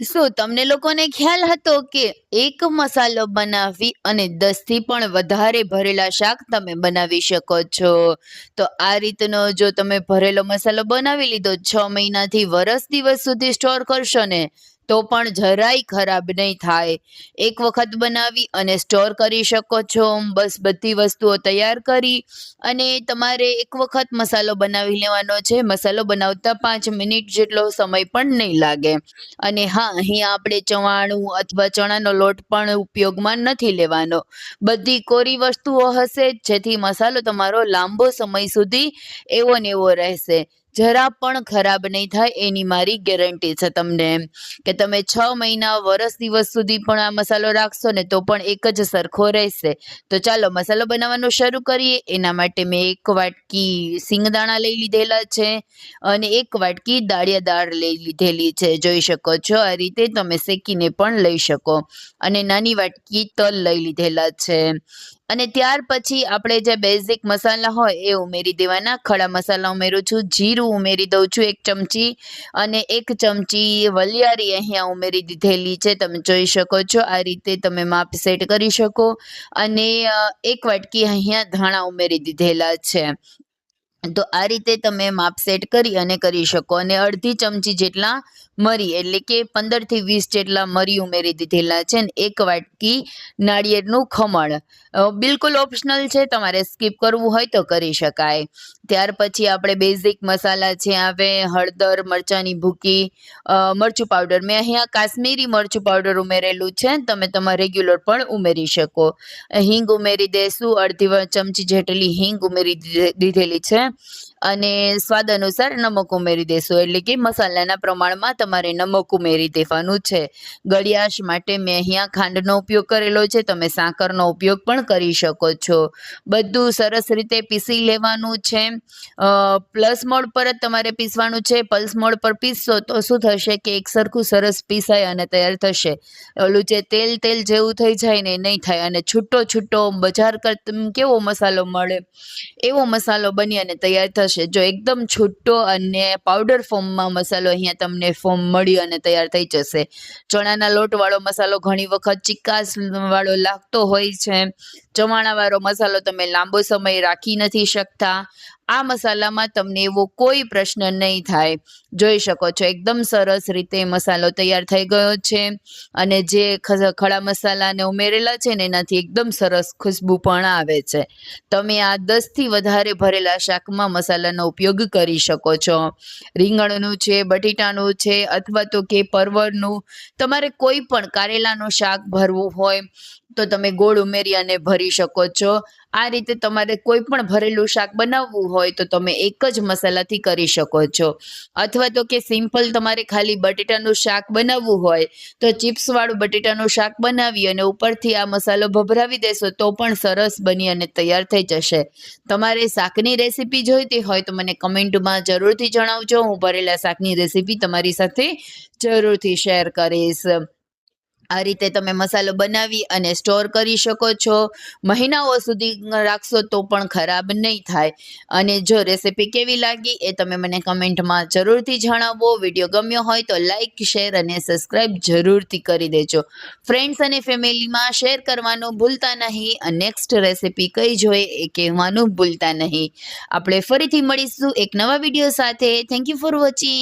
શું, તમને લોકોને ખ્યાલ હતો કે એક મસાલો બનાવી અને દસથી પણ વધારે ભરેલા શાક તમે બનાવી શકો છો? તો આ રીતનો જો તમે ભરેલો મસાલો બનાવી લીધો છ મહિનાથી વરસ દિવસ સુધી સ્ટોર કરશો ને તો પણ જરાય ખરાબ નહીં થાય. એક વખત બનાવી અને સ્ટોર કરી શકો છો. બસ બધી વસ્તુઓ તૈયાર કરી અને તમારે એક વખત મસાલો બનાવી લેવાનો છે. મસાલો બનાવતા પાંચ મિનિટ જેટલો સમય પણ નહીં લાગે. અને હા અહીંયા આપણે ચવાણું અથવા ચણાનો લોટ પણ ઉપયોગમાં નથી લેવાનો. બધી કોરી વસ્તુઓ હશે, જેથી મસાલો તમારો લાંબો સમય સુધી એવો ને એવો રહેશે. જરા પણ ખરાબ નહીં થાય એની મારી ગેરંટી છે તમને કે તમે છ મહિના વરસ દિવસ સુધી પણ આ મસાલો રાખશો ને તો પણ એક જ સરખો રહેશે. તો ચાલો મસાલો બનાવવાનું શરૂ કરીએ. એના માટે મેં એક વાટકી સિંગદાણા લઈ લીધેલા છે અને એક વાટકી દાળિયા દાળ લઈ લીધેલી છે. જોઈ શકો છો આ રીતે તમે શેકીને પણ લઈ શકો. અને નાની વાટકી તલ લઈ લીધેલા છે. અને ત્યાર પછી આપણે જે બેઝિક મસાલા હોય એ ઉમેરી દેવાના. ખડા મસાલા ઉમેરું છું, જીરું ઉમેરી દઉં છું એક ચમચી અને એક ચમચી વલિયારી અહીંયા ઉમેરી દીધેલી છે, તમે જોઈ શકો છો, આ રીતે તમે માપ સેટ કરી શકો અને એક વાટકી અહીંયા ધાણા ઉમેરી દીધેલા છે. તો આ રીતે તમે માપ સેટ કરી અને કરી શકો અને અડધી ચમચી જેટલા મરી, એટલે કે પંદરથી વીસ જેટલા મરી ઉમેરી દીધેલા છે ને એક વાટકી નાળિયેરનું ખમણ. બિલકુલ ઓપ્શનલ છે, તમારે સ્કીપ કરવું હોય તો કરી શકાય. ત્યાર પછી આપણે બેઝિક મસાલા છે, આવે હળદર, મરચાંની ભૂકી મરચું પાવડર મેં અહીંયા કાશ્મીરી મરચું પાવડર ઉમેરેલું છે, તમે તમારા રેગ્યુલર પણ ઉમેરી શકો. હિંગ ઉમેરી દેશું, અડધી ચમચી જેટલી હિંગ ઉમેરી દીધે- દીધેલી છે. અને સ્વાદ અનુસાર નમક ઉમેરી દેશું. એટલે કે મસાલાના પ્રમાણમાં તમારે નમક ઉમેરી દેવાનું છે. ગળિયાશ માટે મેં અહીંયા ખાંડનો ઉપયોગ કરેલો છે. તમે સાકરનો ઉપયોગ પણ કરી શકો છો. બધું સરસ રીતે પીસી લેવાનું છે. પ્લસ મોડ પર જ તમારે પીસવાનું છે. પલ્સ મોડ પર પીસશો તો શું થશે કે એક સરખું સરસ પીસાય અને તૈયાર થશે. ઓલું જે તેલ તેલ જેવું થઈ જાય ને નહીં થાય. અને છૂટો છૂટો બજાર કરતા કેવો મસાલો મળે? એવો મસાલો બની અને તૈયાર થશે. જો એકદમ છૂટો અને પાવડર ફોર્મમાં મસાલો અહીંયા તમને ફોર્મ મળી અને તૈયાર થઈ જશે. ચણાના લોટવાળો મસાલો ઘણી વખત ચિકાસવાળો લાગતો હોય છે. ચવાણાવાળો મસાલો તમે લાંબો સમય રાખી નથી શકતા. આ મસાલામાં તમને એવો કોઈ પ્રશ્ન નહીં થાય. જોઈ શકો છો, એકદમ સરસ રીતે મસાલો તૈયાર થઈ ગયો છે અને જે ખડા મસાલાને ઉમેરેલા છે ને એનાથી એકદમ સરસ ખુશ્બુ પણ આવે છે. તમે આ દસથી વધારે ભરેલા શાકમાં મસાલાનો ઉપયોગ કરી શકો છો. રીંગણનું છે, બટેટાનું છે અથવા તો કે પરવળનું તમારે કોઈ પણ કારેલાનું શાક ભરવું હોય તો તમે ગોળ ઉમેરી અને ભરી શકો છો. આ રીતે તમારે કોઈ પણ ભરેલું શાક બનાવવું હોય તો તમે એક જ મસાલાથી કરી શકો છો. અથવા તો કે સિમ્પલ તમારે ખાલી બટેટાનું શાક બનાવવું હોય તો ચિપ્સવાળું બટેટાનું શાક બનાવી અને ઉપરથી આ મસાલો ભભરાવી દેશો તો પણ સરસ બની અને તૈયાર થઈ જશે. તમારે શાકની રેસીપી જોઈતી હોય તો મને કમેન્ટમાં જરૂરથી જણાવજો. હું ભરેલા શાકની રેસીપી તમારી સાથે જરૂરથી શેર કરીશ. આ રીતે તમે મસાલો બનાવી અને સ્ટોર કરી શકો છો. મહિનાઓ સુધી રાખશો તો પણ ખરાબ નહીં થાય. અને જો રેસીપી કેવી લાગી એ તમે મને કમેન્ટમાં જરૂરથી જણાવો. વીડિયો ગમ્યો હોય તો લાઈક શેર અને સબસ્ક્રાઈબ જરૂરથી કરી દેજો. ફ્રેન્ડ્સ અને ફેમિલીમાં શેર કરવાનું ભૂલતા નહીં અને નેક્સ્ટ રેસીપી કઈ જોઈએ એ કહેવાનું ભૂલતા નહીં. આપણે ફરીથી મળીશું એક નવા વીડિયો સાથે. Thank you for watching